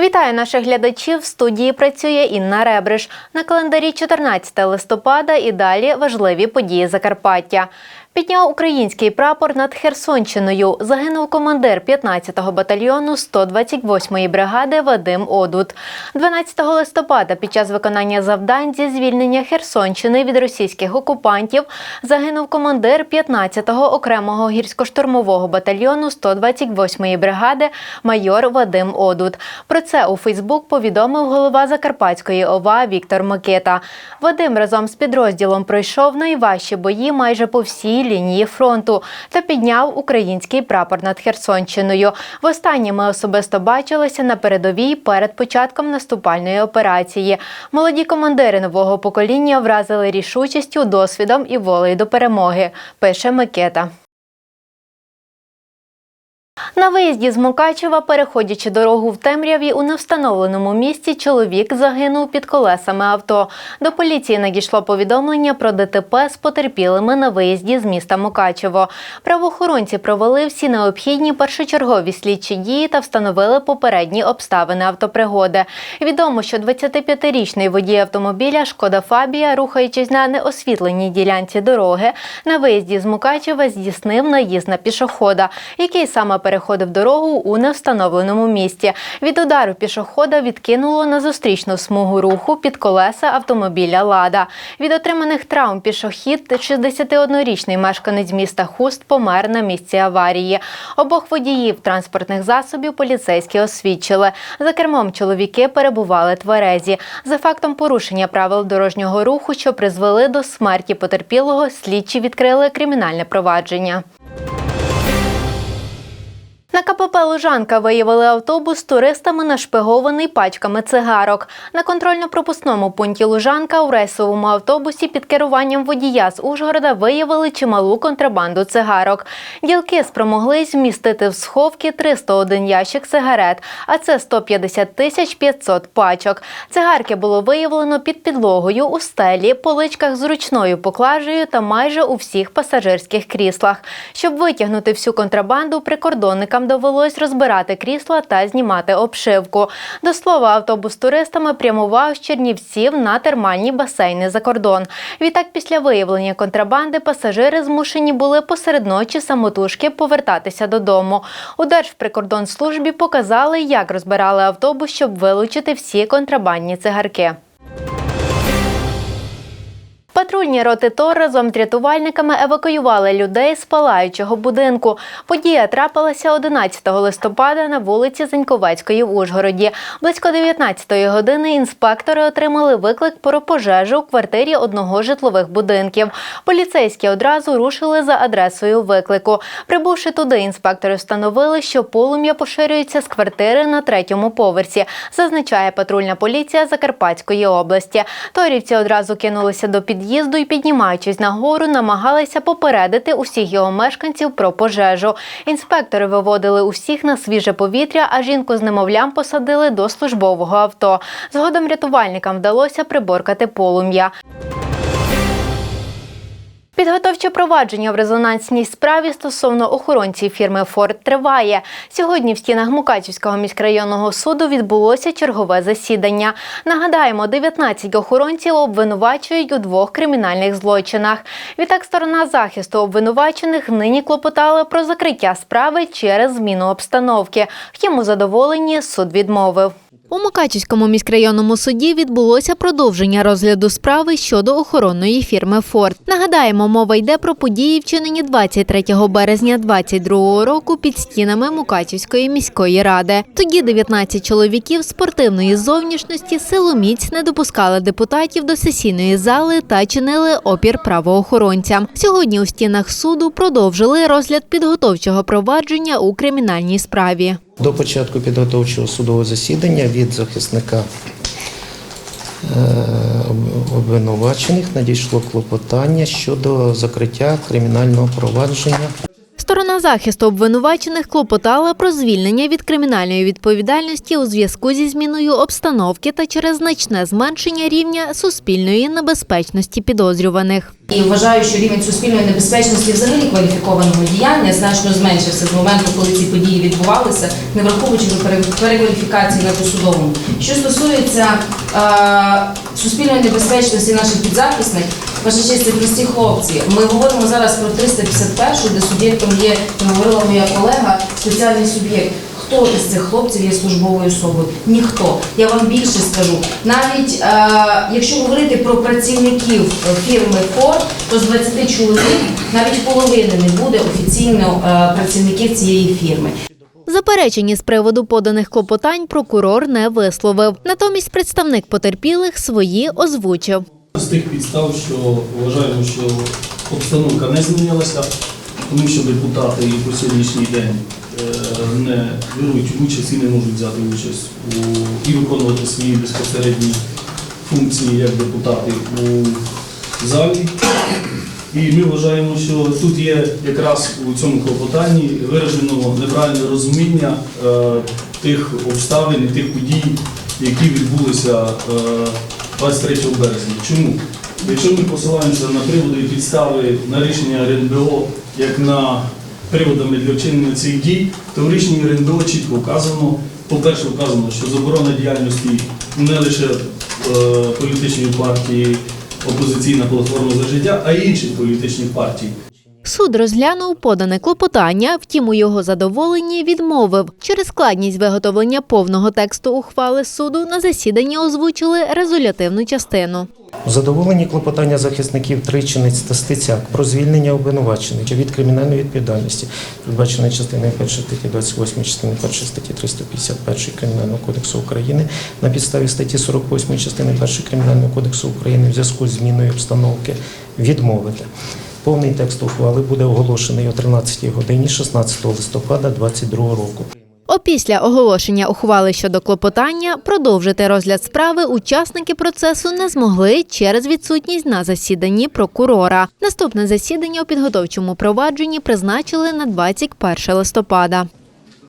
Вітаю наших глядачів. В студії працює Інна Ребриш. На календарі 14 листопада і далі важливі події Закарпаття. Підняв український прапор над Херсонщиною. Загинув командир 15-го батальйону 128-ї бригади Вадим Одут. 12 листопада під час виконання завдань зі звільнення Херсонщини від російських окупантів загинув командир 15-го окремого гірсько-штурмового батальйону 128-ї бригади майор Вадим Одут. Про це у Фейсбук повідомив голова Закарпатської ОВА Віктор Микита. Вадим разом з підрозділом пройшов найважчі бої майже по всій лінії фронту та підняв український прапор над Херсонщиною. Востаннє ми особисто бачилися на передовій перед початком наступальної операції. Молоді командири нового покоління вразили рішучістю, досвідом і волею до перемоги. Пише Микита. На виїзді з Мукачева, переходячи дорогу в темряві, у невстановленому місці чоловік загинув під колесами авто. До поліції надійшло повідомлення про ДТП з потерпілими на виїзді з міста Мукачево. Правоохоронці провели всі необхідні першочергові слідчі дії та встановили попередні обставини автопригоди. Відомо, що 25-річний водій автомобіля Шкода Фабія, рухаючись на неосвітленій ділянці дороги, на виїзді з Мукачева здійснив наїзд на пішохода, який саме переходив дорогу у невстановленому місці. Від удару пішохода відкинуло на зустрічну смугу руху під колеса автомобіля Лада. Від отриманих травм пішохід 61-річний мешканець міста Хуст помер на місці аварії. Обох водіїв транспортних засобів поліцейські освідчили. За кермом чоловіки перебували тверезі. За фактом порушення правил дорожнього руху, що призвели до смерті потерпілого, слідчі відкрили кримінальне провадження. На КПП Лужанка виявили автобус з туристами нашпигований пачками цигарок. На контрольно-пропускному пункті Лужанка у рейсовому автобусі під керуванням водія з Ужгорода виявили чималу контрабанду цигарок. Ділки спромоглись вмістити в сховки 301 ящик сигарет, а це 150 тисяч 500 пачок. Цигарки було виявлено під підлогою у стелі, поличках з ручною поклажею та майже у всіх пасажирських кріслах. Щоб витягнути всю контрабанду, прикордонникам довелось розбирати крісла та знімати обшивку. До слова, автобус туристами прямував з Чернівців на термальні басейни за кордон. Відтак, після виявлення контрабанди, пасажири змушені були посеред ночі самотужки повертатися додому. У Держприкордонслужбі показали, як розбирали автобус, щоб вилучити всі контрабандні цигарки. Патрульні роти ТОР разом з рятувальниками евакуювали людей з палаючого будинку. Подія трапилася 11 листопада на вулиці Заньковецької в Ужгороді. Близько 19-ї години інспектори отримали виклик про пожежу у квартирі одного з житлових будинків. Поліцейські одразу рушили за адресою виклику. Прибувши туди, інспектори встановили, що полум'я поширюється з квартири на третьому поверсі, зазначає патрульна поліція Закарпатської області. Торівці одразу кинулися до під'їзду і, піднімаючись на гору, намагалися попередити усіх його мешканців про пожежу. Інспектори виводили усіх на свіже повітря, а жінку з немовлям посадили до службового авто. Згодом рятувальникам вдалося приборкати полум'я. Підготовче провадження в резонансній справі стосовно охоронців фірми Форд триває. Сьогодні в стінах Мукачівського міськрайонного суду відбулося чергове засідання. Нагадаємо, 19 охоронців обвинувачують у двох кримінальних злочинах. Відтак, сторона захисту обвинувачених нині клопотала про закриття справи через зміну обстановки. Втім, у задоволенні суд відмовив. У Мукачівському міськрайонному суді відбулося продовження розгляду справи щодо охоронної фірми Форд. Нагадаємо, мова йде про події, вчинені 23 березня 2022 року під стінами Мукачівської міської ради. Тоді 19 чоловіків спортивної зовнішності силоміць не допускали депутатів до сесійної зали та чинили опір правоохоронцям. Сьогодні у стінах суду продовжили розгляд підготовчого провадження у кримінальній справі. До початку підготовчого судового засідання від захисника е, обвинувачених надійшло клопотання щодо закриття кримінального провадження Сторона захисту обвинувачених клопотала про звільнення від кримінальної відповідальності у зв'язку зі зміною обстановки та через значне зменшення рівня суспільної небезпечності підозрюваних. І вважаю, що рівень суспільної небезпечності взагалі кваліфікованого діяння значно зменшився з моменту, коли ці події відбувалися, не враховуючи пере- перекваліфікації на досудовому. Що стосується е, суспільної небезпечності наших підзахисних, ваша честь, це прості хлопці. Ми говоримо зараз про 351, де суб'єктом є, говорила моя колега, спеціальний суб'єкт. Хто із цих хлопців є службовою особою? Ніхто. Я вам більше скажу. Навіть е, якщо говорити про працівників фірми Форд, то з 20 чоловік навіть половини не буде офіційно е, працівників цієї фірми. Заперечення з приводу поданих клопотань прокурор не висловив. Натомість представник потерпілих свої озвучив. З тих підстав, що вважаємо, що обстановка не змінилася, тому що депутати і по сьогоднішній день е, не беруть участь і не можуть взяти участь у, і виконувати свої безпосередні функції як депутати у залі. І ми вважаємо, що тут є якраз у цьому клопотанні виражено неправильне розуміння е, тих обставин і тих подій, які відбулися е, 23 березня. Чому? Якщо ми посилаємося на приводи і підстави на рішення РНБО як на приводами для вчинення цих дій, то в рішенні РНБО чітко вказано, по-перше, вказано, що заборона діяльності не лише е, політичної партії опозиційна платформа за життя, а й інших політичних партій. Суд розглянув подане клопотання, втім у його задоволенні відмовив. Через складність виготовлення повного тексту ухвали суду на засіданні озвучили резолютивну частину. У задоволенні клопотання захисників Тричинець та Стецяк про звільнення обвинувачених від кримінальної відповідальності, передбаченої частиною 1 статті 28, частини 1 статті 351 Кримінального кодексу України на підставі статті 48 частини 1 Кримінального кодексу України в зв'язку з зміною обстановки відмовити. Повний текст ухвали буде оголошений о 13 годині 16 листопада 2022 року. Опісля оголошення ухвали щодо клопотання продовжити розгляд справи учасники процесу не змогли через відсутність на засіданні прокурора. Наступне засідання у підготовчому провадженні призначили на 21 листопада.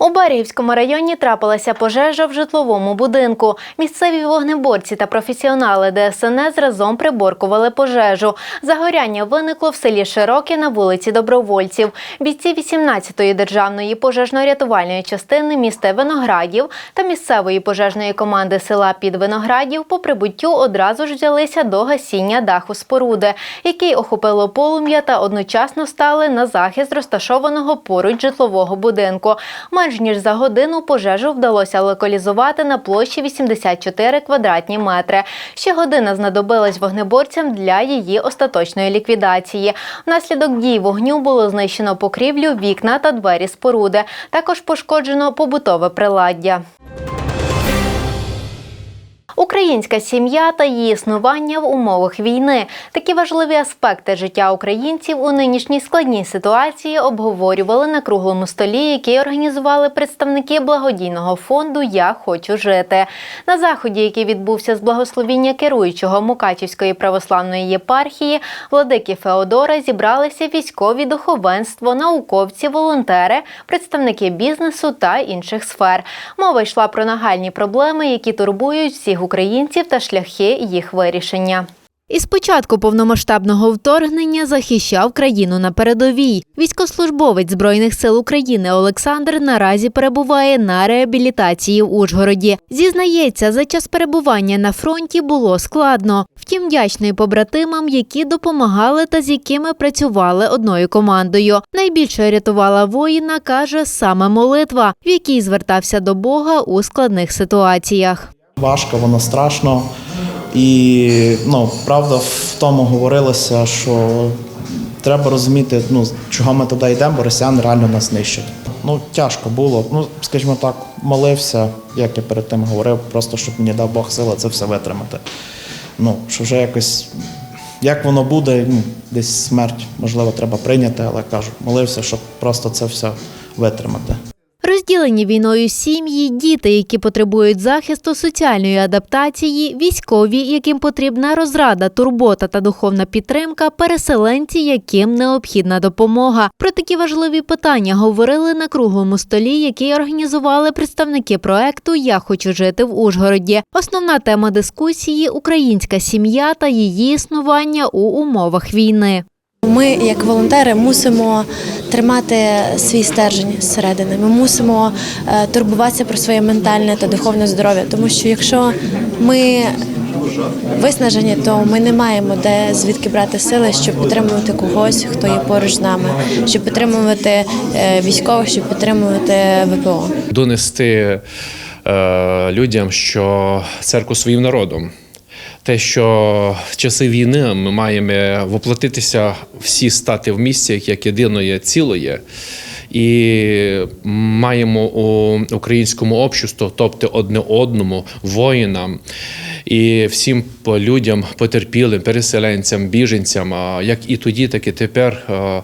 У Барігівському районі трапилася пожежа в житловому будинку. Місцеві вогнеборці та професіонали ДСНС разом приборкували пожежу. Загоряння виникло в селі Широке на вулиці Добровольців. Бійці 18-ї державної пожежно-рятувальної частини міста Виноградів та місцевої пожежної команди села Підвиноградів по прибуттю одразу ж взялися до гасіння даху споруди, який охопило полум'я та одночасно стали на захист розташованого поруч житлового будинку. Менш ніж за годину пожежу вдалося локалізувати на площі 84 квадратні метри. Ще година знадобилась вогнеборцям для її остаточної ліквідації. Внаслідок дій вогню було знищено покрівлю, вікна та двері споруди. Також пошкоджено побутове приладдя. Українська сім'я та її існування в умовах війни такі важливі аспекти життя українців у нинішній складній ситуації обговорювали на круглому столі, який організували представники благодійного фонду Я хочу жити. На заході, який відбувся з благословіння керуючого Мукачівської православної єпархії, владики Феодора зібралися військові духовенство, науковці, волонтери, представники бізнесу та інших сфер. Мова йшла про нагальні проблеми, які турбують всіх та шляхи їх вирішення. Із початку повномасштабного вторгнення захищав країну на передовій. Військослужбовець Збройних сил України Олександр наразі перебуває на реабілітації в Ужгороді. Зізнається, за час перебування на фронті було складно. Втім, вдячний побратимам, які допомагали та з якими працювали одною командою. Найбільше рятувала воїна, каже саме молитва, в якій звертався до Бога у складних ситуаціях. Важко, воно страшно. І ну, правда в тому говорилося, що треба розуміти, ну, чого ми туди йдемо, бо росіяни реально нас нищать. Ну, тяжко було. Ну, скажімо так, молився, як я перед тим говорив, просто щоб мені дав Бог сила це все витримати. Ну, що вже якось, як воно буде, ну, десь смерть, можливо, треба прийняти, але кажу, молився, щоб просто це все витримати. Розділені війною сім'ї, діти, які потребують захисту, соціальної адаптації, військові, яким потрібна розрада, турбота та духовна підтримка, переселенці, яким необхідна допомога. Про такі важливі питання говорили на круглому столі, який організували представники проекту Я хочу жити в Ужгороді. Основна тема дискусії українська сім'я та її існування у умовах війни. Ми, як волонтери, мусимо тримати свій стержень зсередини. Ми мусимо е, турбуватися про своє ментальне та духовне здоров'я, тому що якщо ми виснажені, то ми не маємо де звідки брати сили, щоб підтримувати когось, хто є поруч з нами, щоб підтримувати е, військових, щоб підтримувати ВПО. донести е, людям, що церкву своїм народом. Те, що в часи війни ми маємо воплотитися всі стати в місці як єдиної цілої, і маємо у українському обществу, тобто одне одному, воїнам і всім людям, потерпілим, переселенцям, біженцям, як і тоді, так і тепер е,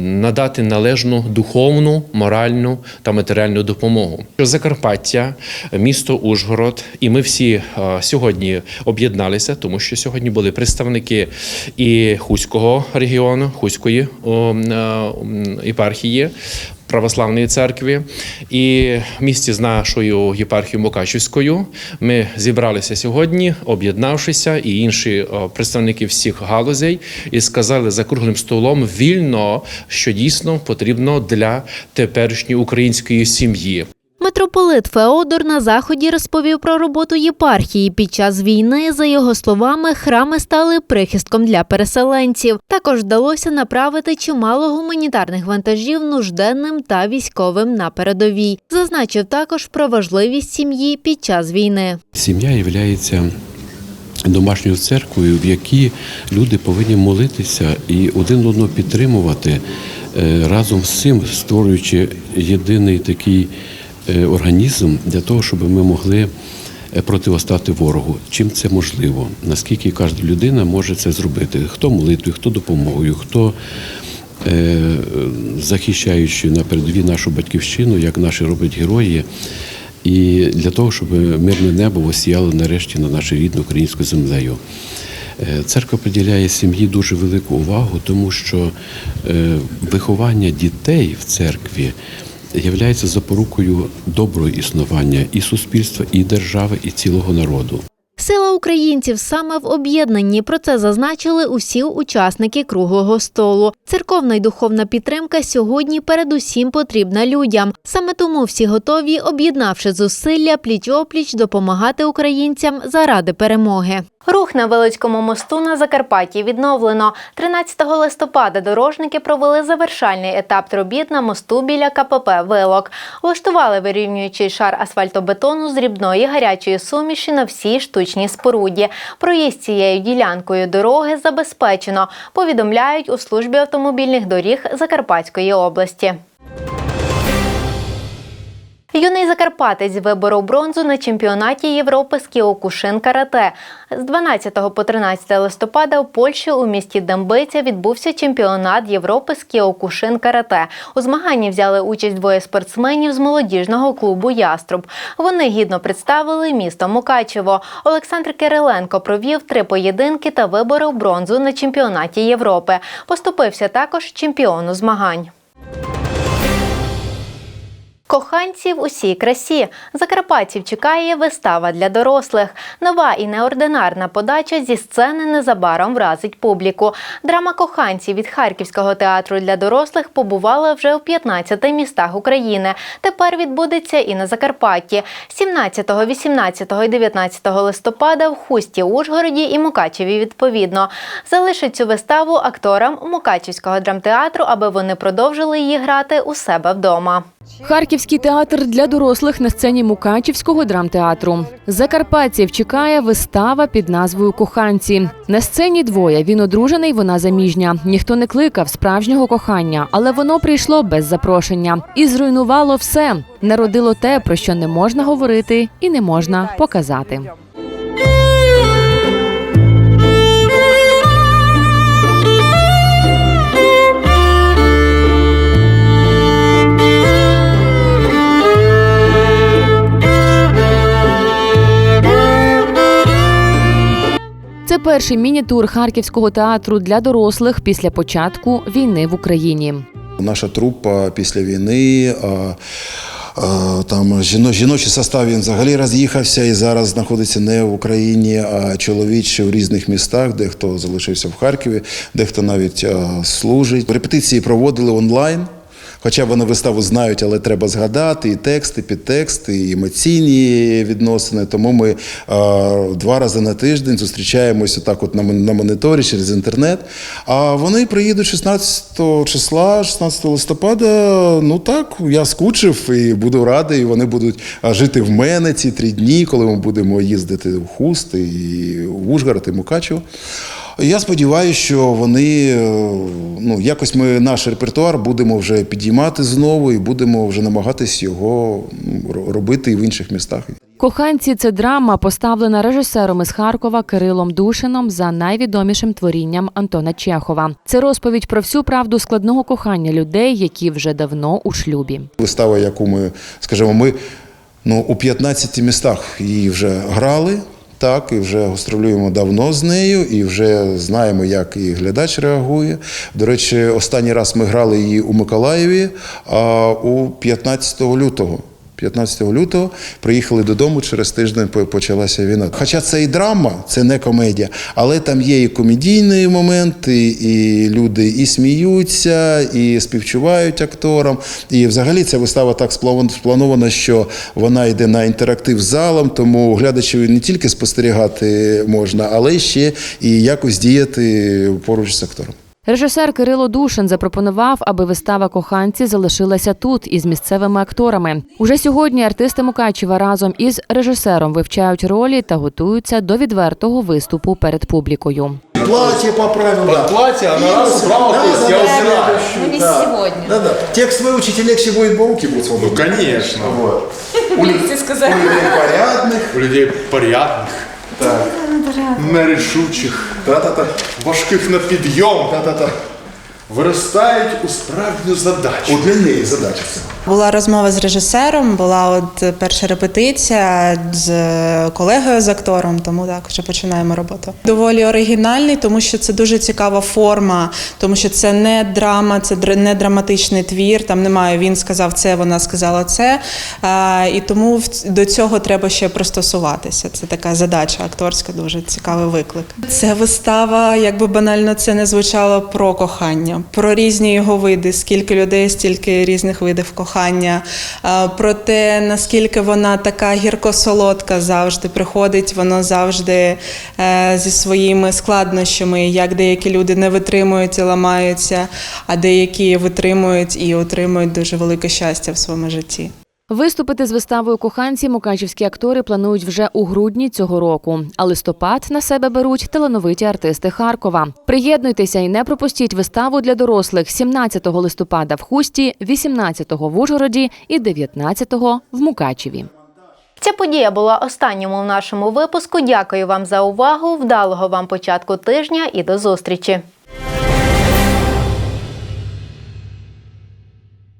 надати належну духовну, моральну та матеріальну допомогу. Закарпаття, місто Ужгород, і ми всі е, сьогодні об'єдналися, тому що сьогодні були представники і Хуського регіону, Хуської єпархії. Православної церкви і в місті з нашою єпархією Мукачівською ми зібралися сьогодні, об'єднавшися, і інші представники всіх галузей, і сказали за круглим столом вільно, що дійсно потрібно для теперішньої української сім'ї. Митрополит Феодор на заході розповів про роботу єпархії. Під час війни, за його словами, храми стали прихистком для переселенців. Також вдалося направити чимало гуманітарних вантажів нужденним та військовим на передовій. Зазначив також про важливість сім'ї під час війни. Сім'я є домашньою церквою, в якій люди повинні молитися і один одного підтримувати е, разом з цим, створюючи єдиний такий організм для того, щоб ми могли е, противостати ворогу. Чим це можливо? Наскільки кожна людина може це зробити? Хто молитвою, хто допомогою, хто е, захищаючи на передовій нашу батьківщину, як наші роблять герої. І для того, щоб мирне небо осіяло нарешті на нашу рідну українську землею. Е, Церква приділяє сім'ї дуже велику увагу, тому що е, виховання дітей в церкві є запорукою доброго існування і суспільства, і держави, і цілого народу. Сила українців саме в об'єднанні. Про це зазначили усі учасники круглого столу. Церковна й духовна підтримка сьогодні передусім потрібна людям. Саме тому всі готові, об'єднавши зусилля пліч опліч, допомагати українцям заради перемоги. Рух на Велицькому мосту на Закарпатті відновлено. 13 листопада дорожники провели завершальний етап робіт на мосту біля КПП Вилок. Влаштували вирівнюючий шар асфальтобетону з рібної гарячої суміші на всій штучній споруді. Проїзд цією ділянкою дороги забезпечено, повідомляють у службі автомобільних доріг Закарпатської області. Юний закарпатець виборов бронзу на чемпіонаті Європи з кіокушин карате. З 12 по 13 листопада у Польщі у місті Дембиця відбувся чемпіонат Європи з кіокушин карате. У змаганні взяли участь двоє спортсменів з молодіжного клубу Яструб. Вони гідно представили місто Мукачево. Олександр Кириленко провів три поєдинки та виборов бронзу на чемпіонаті Європи. Поступився також чемпіону змагань. Коханці в усій красі. Закарпатців чекає вистава для дорослих. Нова і неординарна подача зі сцени незабаром вразить публіку. Драма коханці від Харківського театру для дорослих побувала вже у 15 містах України. Тепер відбудеться і на Закарпатті. 17, 18 і 19 листопада в Хусті, Ужгороді і Мукачеві відповідно. Залишить цю виставу акторам Мукачівського драмтеатру, аби вони продовжили її грати у себе вдома. Харківський театр для дорослих на сцені Мукачівського драмтеатру. Закарпатців чекає вистава під назвою Коханці. На сцені двоє. Він одружений, вона заміжня. Ніхто не кликав справжнього кохання, але воно прийшло без запрошення і зруйнувало все. Народило те, про що не можна говорити і не можна показати. Перший міні-тур харківського театру для дорослих після початку війни в Україні. Наша трупа після війни. Там жіно, жіночий состав він взагалі роз'їхався і зараз знаходиться не в Україні, а чоловічі в різних містах, дехто залишився в Харкові, дехто навіть служить. Репетиції проводили онлайн. Хоча вони виставу знають, але треба згадати і тексти, підтексти, і емоційні відносини. Тому ми е, два рази на тиждень зустрічаємося так от на, на моніторі через інтернет. А вони приїдуть 16 числа, 16 листопада. Ну так, я скучив і буду радий. І вони будуть жити в мене ці три дні, коли ми будемо їздити в Хуст і в Ужгород і Мукачево. Я сподіваюся, що вони е, ну якось ми наш репертуар будемо вже підіймати знову і будемо вже намагатись його робити і в інших містах. Коханці це драма, поставлена режисером із Харкова Кирилом Душином за найвідомішим творінням Антона Чехова. Це розповідь про всю правду складного кохання людей, які вже давно у шлюбі. Вистава, яку ми скажімо, ми ну у 15 містах її вже грали. Так, і вже гастролюємо давно з нею, і вже знаємо, як і глядач реагує. До речі, останній раз ми грали її у Миколаєві а у 15 лютого. 15 лютого приїхали додому, через тиждень почалася війна. Хоча це і драма, це не комедія, але там є і комедійні моменти, і люди і сміються, і співчувають акторам. І взагалі ця вистава так спланована, що вона йде на інтерактив з залом, тому глядачеві не тільки спостерігати можна, але ще і якось діяти поруч з актором. Режисер Кирило Душин запропонував, аби вистава коханці залишилася тут із місцевими акторами. Уже сьогодні артисти Мукачева разом із режисером вивчають ролі та готуються до відвертого виступу перед публікою. Платье поправил, да. Платье, она раз убрала, то есть я убираю. Ну, не сегодня. Да, да. Текст выучить легче будет, бо руки будут свободны. Ну, конечно. Вот. Поліція сказала. Порядных. У людей порядних. Так. Нерішучих. Та-та-та. Важких на підйом. Та-та-та. Виростають у справжню задачу. У для неї задача. Була розмова з режисером, була от перша репетиція з колегою з актором, тому так вже починаємо роботу. Доволі оригінальний, тому що це дуже цікава форма, тому що це не драма, це не драматичний твір. Там немає він сказав це, вона сказала це. І тому до цього треба ще пристосуватися. Це така задача акторська, дуже цікавий виклик. Це вистава, як би банально це не звучало про кохання, про різні його види, скільки людей, стільки різних видів кохання, а, про те, наскільки вона така гірко-солодка завжди приходить, воно завжди е, зі своїми складнощами, як деякі люди не витримують і ламаються, а деякі витримують і отримують дуже велике щастя в своєму житті. Виступити з виставою коханці мукачівські актори планують вже у грудні цього року. А листопад на себе беруть талановиті артисти Харкова. Приєднуйтеся і не пропустіть виставу для дорослих 17 листопада в Хусті, 18 в Ужгороді і 19 в Мукачеві. Ця подія була останньому в нашому випуску. Дякую вам за увагу. Вдалого вам початку тижня і до зустрічі.